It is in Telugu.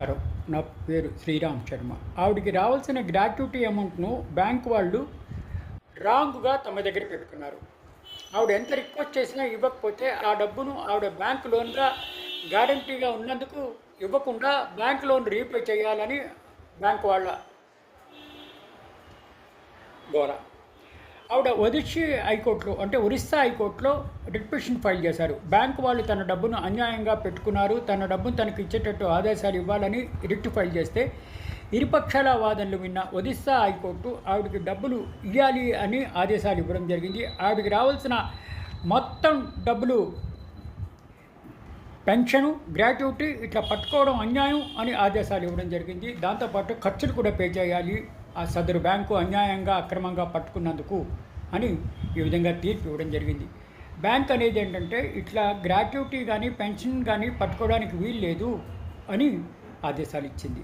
నమస్కారం. నా పేరు శ్రీరామ్ శర్మ. ఆవిడకి రావాల్సిన గ్రాట్యుటీ అమౌంట్ను బ్యాంక్ వాళ్ళు రాంగ్గా తమ దగ్గర పెట్టుకున్నారు ఆవిడ ఎంత రిక్వెస్ట్ చేసినా ఇవ్వకపోతే ఆ డబ్బును ఆవిడ బ్యాంక్ లోన్గా గ్యారంటీగా ఉన్నందుకు ఇవ్వకుండా బ్యాంక్ లోన్ రీపే చేయాలని బ్యాంక్ వాళ్ళ గోరా ఆవిడ ఒడిషి హైకోర్టులో అంటే ఒరిస్సా హైకోర్టులో రిట్ ఫైల్ చేశారు. బ్యాంక్ వాళ్ళు తన డబ్బును అన్యాయంగా పెట్టుకున్నారు. తన డబ్బును తనకు ఇచ్చేటట్టు ఆదేశాలు ఇవ్వాలని రిట్ ఫైల్ చేస్తే ఇరుపక్షాల వాదనలు విన్న ఒడిస్సా హైకోర్టు ఆవిడకి డబ్బులు ఇవ్వాలి అని ఆదేశాలు ఇవ్వడం జరిగింది. ఆవిడకి రావాల్సిన మొత్తం డబ్బులు పెన్షను గ్రాట్యుటీ ఇట్లా పట్టుకోవడం అన్యాయం అని ఆదేశాలు ఇవ్వడం జరిగింది. దాంతోపాటు ఖర్చులు కూడా పే చేయాలి. ఆ సదరు బ్యాంకు అన్యాయంగా అక్రమంగా పట్టుకున్నందుకు అని ఈ విధంగా తీర్పు ఇవ్వడం జరిగింది. బ్యాంక్ అనేది ఏంటంటే ఇట్లా గ్రాట్యుటీ కానీ పెన్షన్ కానీ పట్టుకోవడానికి వీలు లేదు అని ఆదేశాలు ఇచ్చింది.